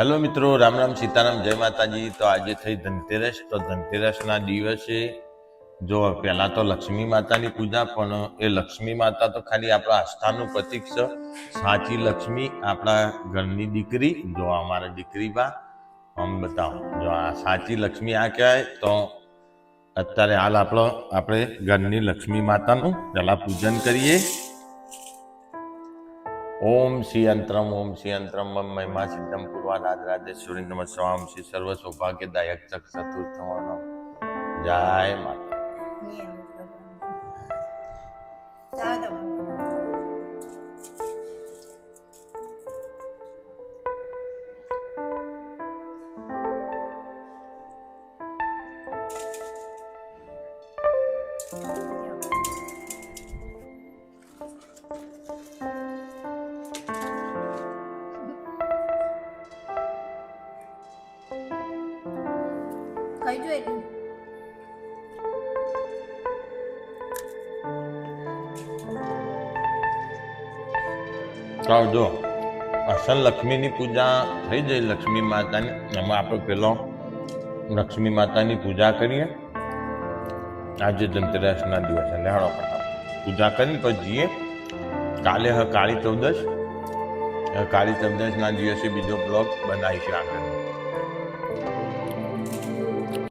Hello મિત્રો, રામ રામ સીતારામ, જય માતાજી. તો આજે થઈ ધનતેરસ, તો ધનતેરસના દિવસે જો પહેલાં તો લક્ષ્મી માતાની પૂજા, પણ એ લક્ષ્મી માતા તો ખાલી આપણા આસ્થાનું પ્રતીક છે. સાચી લક્ષ્મી આપણા ઘરની દીકરી, જો અમારા દીકરી બા, આમ બતાવો. જો આ સાચી લક્ષ્મી આ કહેવાય, તો અત્યારે હાલ આપણો, આપણે ઘરની લક્ષ્મી માતાનું પહેલાં પૂજન કરીએ. ઓમ શ્રી યંત્રમ ઓમ શ્રી યંત્રમ મમ મહિમા સિદ્ધમ પૂર્વા રાજ રાજેશ્વરી નમ સ્વામ શ્રી સર્વ સૌભાગ્યદાયક ચક ચતુર્થ વર્ણમ જય માતા ખાઈ જો એટલું જો અસલ લક્ષ્મીની પૂજા થઈ જાય લક્ષ્મી માતાની. એમાં આપણે પેલો લક્ષ્મી માતાની પૂજા કરીએ. આજે ધનતેરસના દિવસે લેહાડો ફટાફટ પૂજા કરીને પછી કાલે કાળી ચૌદશ. કાળી ચૌદશના દિવસે બીજો બ્લોગ બનાવીશું આગળ.